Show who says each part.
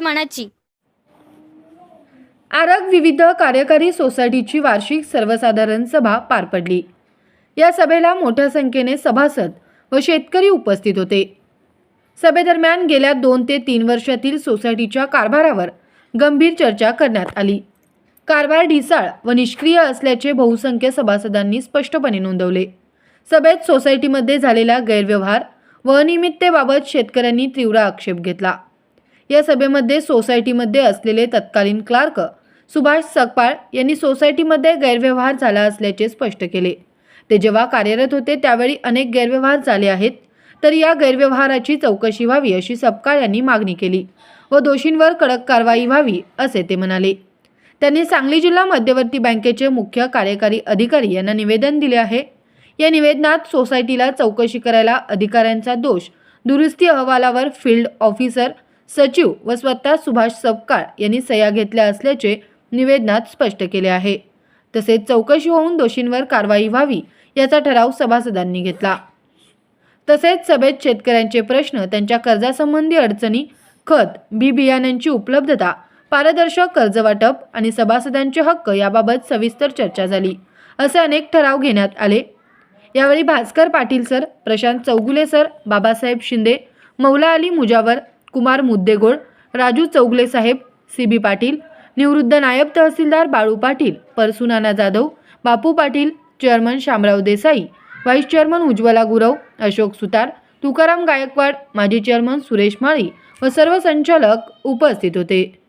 Speaker 1: मानाची.
Speaker 2: आरग विविध कार्यकारी सोसायटीची वार्षिक सर्वसाधारण सभा पार पडली. या सभेला मोठ्या संख्येने सभासद व शेतकरी उपस्थित होते. सभेदरम्यान गेल्या दोन ते तीन वर्षातील सोसायटीच्या कारभारावर गंभीर चर्चा करण्यात आली. कारभार ढिसाळ व निष्क्रिय असल्याचे बहुसंख्य सभासदांनी स्पष्टपणे नोंदवले. सभेत सोसायटीमध्ये झालेला गैरव्यवहार व अनियमिततेबाबत शेतकऱ्यांनी तीव्र आक्षेप घेतला. या सभेमध्ये सोसायटीमध्ये असलेले तत्कालीन क्लार्क सुभाष सकपाळ यांनी सोसायटीमध्ये गैरव्यवहार झाला असल्याचे स्पष्ट केले. ते जेव्हा कार्यरत होते त्यावेळी अनेक गैरव्यवहार झाले आहेत. तर या गैरव्यवहाराची चौकशी व्हावी अशी सपकाळ यांनी मागणी केली व दोषींवर कडक कारवाई व्हावी असे ते म्हणाले. त्यांनी सांगली जिल्हा मध्यवर्ती बँकेचे मुख्य कार्यकारी अधिकारी यांना निवेदन दिले आहे. या निवेदनात सोसायटीला चौकशी करायला अधिकाऱ्यांचा दोष दुरुस्ती अहवालावर फील्ड ऑफिसर सचिव व स्वतः सुभाष सपकाळ यांनी सह्या घेतल्या असल्याचे निवेदनात स्पष्ट केले आहे. तसेच चौकशी होऊन दोषींवर कारवाई व्हावी याचा ठराव सभासदांनी घेतला. तसेच सभेत शेतकऱ्यांचे प्रश्न त्यांच्या कर्जासंबंधी अडचणी खत बी बियाण्यांची उपलब्धता पारदर्शक कर्जवाटप आणि सभासदांचे हक्क याबाबत सविस्तर चर्चा झाली असे अनेक ठराव घेण्यात आले. यावेळी भास्कर पाटील सर प्रशांत चौगुले सर बाबासाहेब शिंदे मौला अली मुजावर कुमार मुद्देगोळ राजू चौगले साहेब सी बी पाटील निवृत्त नायब तहसीलदार Balu Patil Parsunana Jadhav Bapu Patil chairman Shamrao Desai vice chairman Ujjwala Gurav Ashok Sutar Tukaram Gaikwad माजी चेअरमन सुरेश माळी व सर्व संचालक उपस्थित होते.